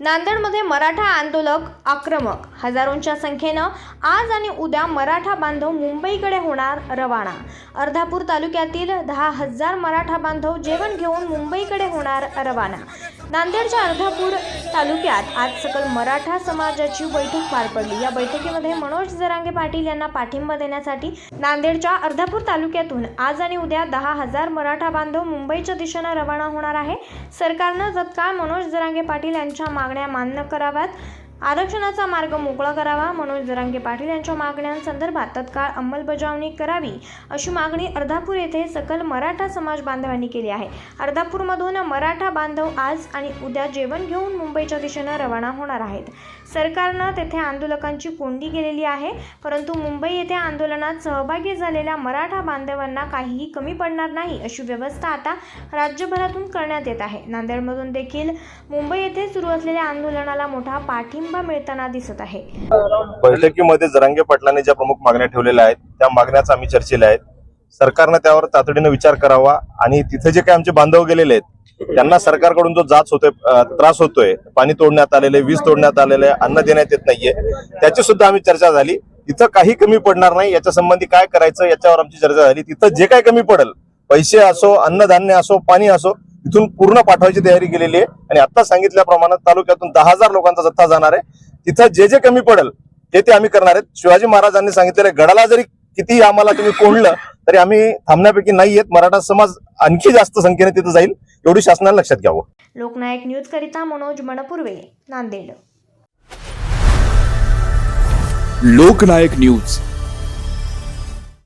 नांदेडमध्ये मराठा आंदोलक आक्रमक. हजारोंच्या संख्येनं आज आणि उद्या मराठा बांधव मुंबईकडे होणार रवाना. अर्धापूर तालुक्यातील दहा हजार मराठा बांधव जेवण घेऊन मुंबईकडे होणार रवाना. नांदेडच्या अर्धापूर तालुक्यात आज सकल मराठा समाजाची बैठक पार पडली. या बैठकीमध्ये मनोज जरांगे पाटील यांना पाठिंबा देण्यासाठी नांदेडच्या अर्धापूर तालुक्यातून आज आणि उद्या दहा हजार मराठा बांधव मुंबईच्या दिशेनं रवाना होणार आहे. सरकारनं तत्काळ मनोज जरांगे पाटील यांच्या मागण्या मान्य कराव्यात. आरक्षणाचा मार्ग मोकळा करावा मनोज जरांगे पाटील यांच्या मागण्यांसंदर्भात तत्काळ अंमलबजावणी करावी अशी मागणी अर्धापूर येथे सकल मराठा समाज बांधवांनी केली आहे. अर्धापूरमधून मराठा बांधव आज आणि उद्या जेवण घेऊन मुंबईच्या दिशेनं रवाना होणार आहेत. सरकारनं तेथे आंदोलकांची कोंडी केलेली आहे परंतु मुंबई येथे आंदोलनात सहभागी झालेल्या मराठा बांधवांना काहीही कमी पडणार नाही अशी व्यवस्था आता राज्यभरातून करण्यात येत आहे. नांदेडमधून देखील मुंबई येथे सुरू असलेल्या आंदोलनाला मोठा पाठिंबा मिळताना दिसत आहे. बैठकीमध्ये जरांगे पाटलांनी ज्या प्रमुख मागण्या ठेवलेल्या आहेत त्या मागण्याच आम्ही चर्चेल्या आहेत. सरकारनं त्यावर तातडीनं विचार करावा आणि तिथे जे काही आमचे बांधव गेलेले आहेत त्यांना सरकारकडून जो जाच होतोय त्रास होतोय पाणी तोडण्यात आलेले वीज तोडण्यात आलेले अन्न देण्यात येत नाहीये त्याची सुद्धा आम्ही चर्चा झाली. तिथं काही कमी पडणार नाही याच्या संबंधी काय करायचं याच्यावर आमची चर्चा झाली. तिथं जे काही कमी पडेल पैसे असो अन्नधान्य असो पाणी असो तिथून पूर्ण पाठवायची तयारी केलेली आहे. आणि आता सांगितल्याप्रमाणे तालुक्यातून दहा हजार लोकांचा जत्था जाणार आहे. तिथं जे जे कमी पडेल ते ते आम्ही करणार आहेत. शिवाजी महाराजांनी सांगितलेलं गडाला जरी किती आम्हाला तुम्ही कोंडलं तरी आम्ही थांबण्यापैकी नाही आहेत. मराठा समाज आणखी जास्त संख्येने तिथं जाईल एवढी शासनाला लक्षात घ्यावं. लोकनायक न्यूज करिता मनोज मनपुर्वे नांदेड. लोकनायक न्यूज.